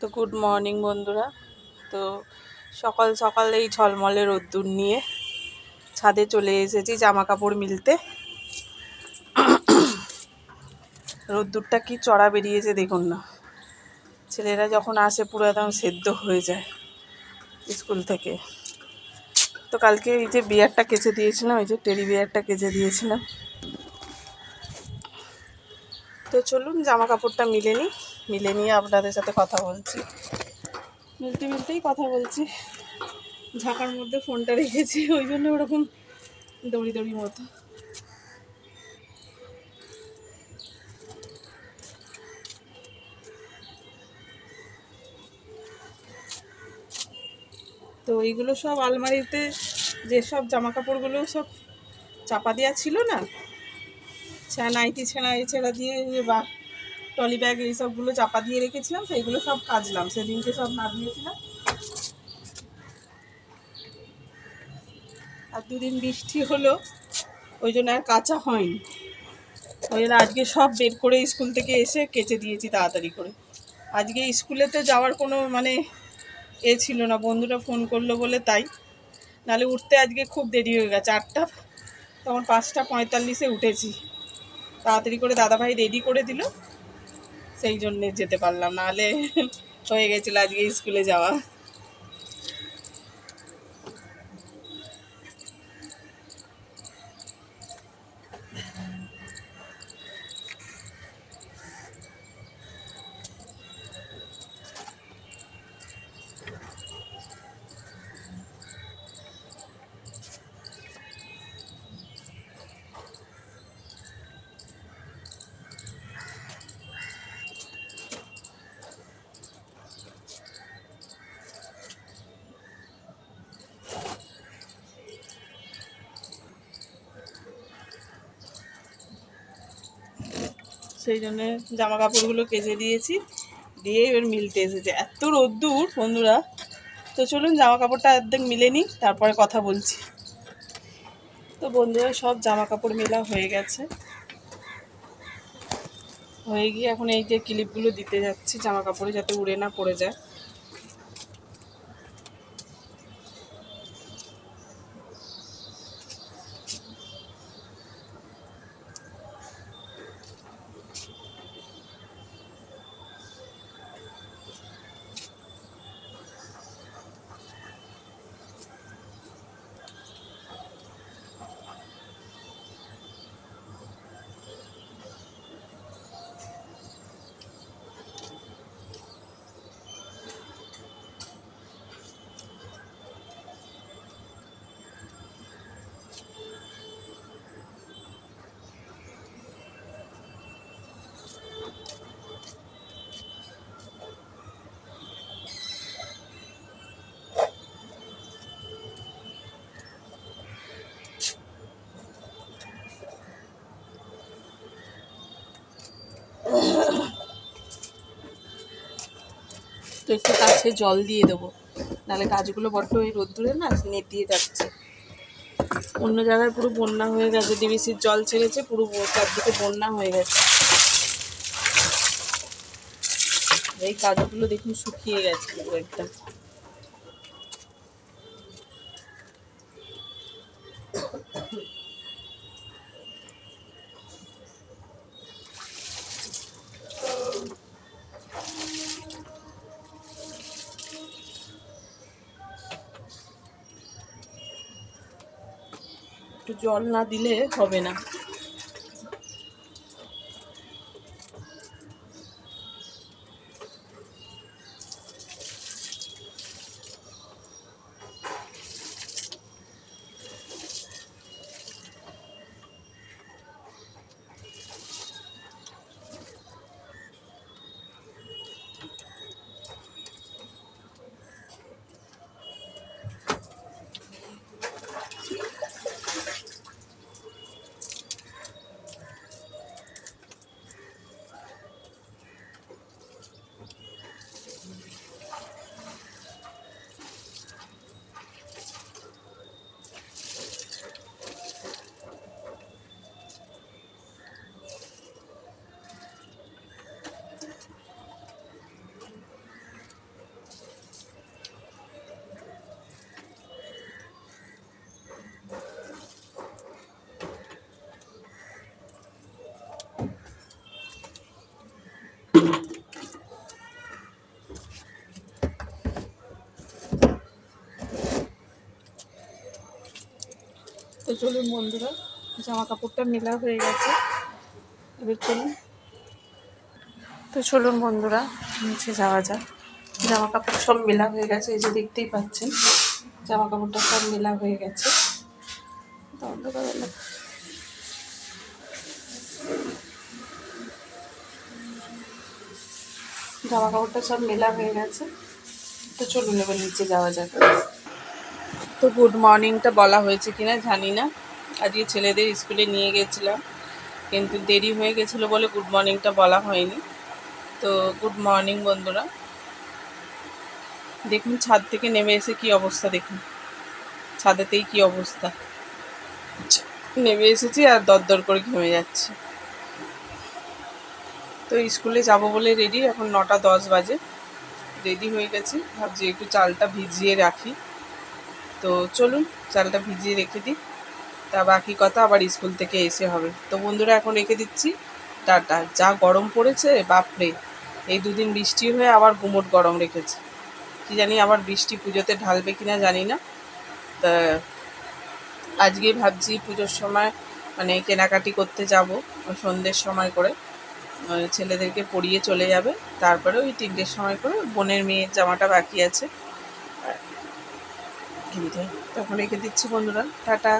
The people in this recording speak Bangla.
তো গুড মর্নিং বন্ধুরা। তো সকাল সকাল এই ঝলমলে রোদ্দুর নিয়ে ছাদে চলে এসেছি জামা কাপড় মিলতে। রোদ্দুরটা কি চড়া বেরিয়েছে দেখুন না। ছেলেরা যখন আসে পুরো একদম সেদ্ধ হয়ে যায় স্কুল থেকে। তো কালকে এই যে বিয়ারটা কেচে দিয়েছিলাম, এই যে টেরি বিয়ারটা কেচে দিয়েছিলাম। তো চলুন জামা কাপড়টা মিলে নিই। মিলে নিয়ে আপনাদের সাথে কথা বলছি। মিলতে মিলতেই কথা বলছি। ঝাঁকার মধ্যে ফোনটা রেখেছি, ওই জন্য ওরকম দড়ি দড়ি মতো। তো এইগুলো সব আলমারিতে যেসব জামা কাপড়গুলো সব চাপা দেওয়া ছিল না, ছেঁড়া নাইটি, ছেঁড়া এ ছেঁড়া দিয়ে বা টলি ব্যাগ এইসবগুলো চাপা দিয়ে রেখেছিলাম, সেইগুলো সব কাচলাম। সেদিনকে সব না দিয়েছিলাম আর দুদিন বৃষ্টি হলো, ওই জন্য আর কাঁচা হয়নি। ওই জন্য আজকে সব বের করে স্কুল থেকে এসে কেচে দিয়েছি তাড়াতাড়ি করে। আজকে স্কুলেতে যাওয়ার কোনো মানে এ ছিল না, বন্ধুরা ফোন করল বলে তাই। নাহলে উঠতে আজকে খুব দেরি হয়ে গেছে, আটটা, তখন পাঁচটা পঁয়তাল্লিশে উঠেছি। তাড়াতাড়ি করে দাদাভাই রেডি করে দিল। সেই জন্যে যেতে পারলাম নাহলে হয়ে গেছিল আজকে স্কুলে যাওয়া। সেই জন্য জামা কাপড়গুলো কেজে দিয়েছি। দিয়ে এবার মিলতে এসেছে। এত রোদ্দুর, বন্ধুরা। তো চলুন জামা কাপড়টা একদম মিলে নিই, তারপরে কথা বলছি। তো বন্ধুরা, সব জামা কাপড় মেলা হয়ে গেছে। হয়ে গিয়ে এখন এই যে ক্লিপগুলো দিতে যাচ্ছি জামা কাপড়ে যাতে উড়ে না পড়ে যায়। তো একটু কাছে জল দিয়ে দেবো। নাহলে গাছগুলো বড্ড ওই রোদ্দুরে না নেট দিয়ে যাচ্ছে। অন্য জায়গায় পুরো বন্যা হয়ে গেছে। ডিবিসির জল ছেড়েছে, পুরো চারদিকে বন্যা হয়ে গেছে। এই গাছগুলো দেখুন শুকিয়ে গেছে একদম। একটু জল না দিলে হবে না। চলুন বন্ধুরা জামা কাপড়টা মেলা হয়ে গেছে। এবার চলুন। তো চলুন বন্ধুরা, নিচে যাওয়া যাক। জামা কাপড় সব মেলা হয়ে গেছে, এই যে দেখতেই পাচ্ছেন জামা কাপড়টা সব মেলা হয়ে গেছে। জামা কাপড়টা সব মেলা হয়ে গেছে। তো চলুন এবার নিচে যাওয়া যাক। তো গুড মর্নিংটা বলা হয়েছে কিনা জানি না। আজকে ছেলেদের স্কুলে নিয়ে গেছিলাম, কিন্তু দেরি হয়ে গেছিল বলে গুড মর্নিংটা বলা হয়নি। তো গুড মর্নিং বন্ধুরা। দেখুন, ছাদ থেকে নেমে এসে কি অবস্থা দেখুন। ছাদেতেই কি অবস্থা। নেমে এসেছি আর দরদর করে ঘেমে যাচ্ছে। তো স্কুলে যাব বলে রেডি এখন নটা দশ বাজে। রেডি হয়ে গেছি। ভাবছি একটু চালটা ভিজিয়ে রাখি। তো চলুন, চালটা ভিজিয়ে রেখে দিই। তা বাকি কথা আবার স্কুল থেকে এসে হবে। তো বন্ধুরা, এখন রেখে দিচ্ছি। টাটা। যা গরম পড়েছে, বাপরে! এই দুদিন বৃষ্টি হয়ে আবার গুমোট গরম রেখেছে। কি জানি আবার বৃষ্টি পুজোতে ঢালবে কিনা জানি না। তা আজকেই ভাবছি পুজোর সময় মানে কেনাকাটি করতে যাব, সন্ধ্যের সময় করে। ছেলেদেরকে পরিয়ে চলে যাবে। তারপরে ওই তিনটের সময় করে বোনের মেয়ের জামাটা বাকি আছে। কিনতে। তখন রেখে দিচ্ছি বন্ধুরা টাটা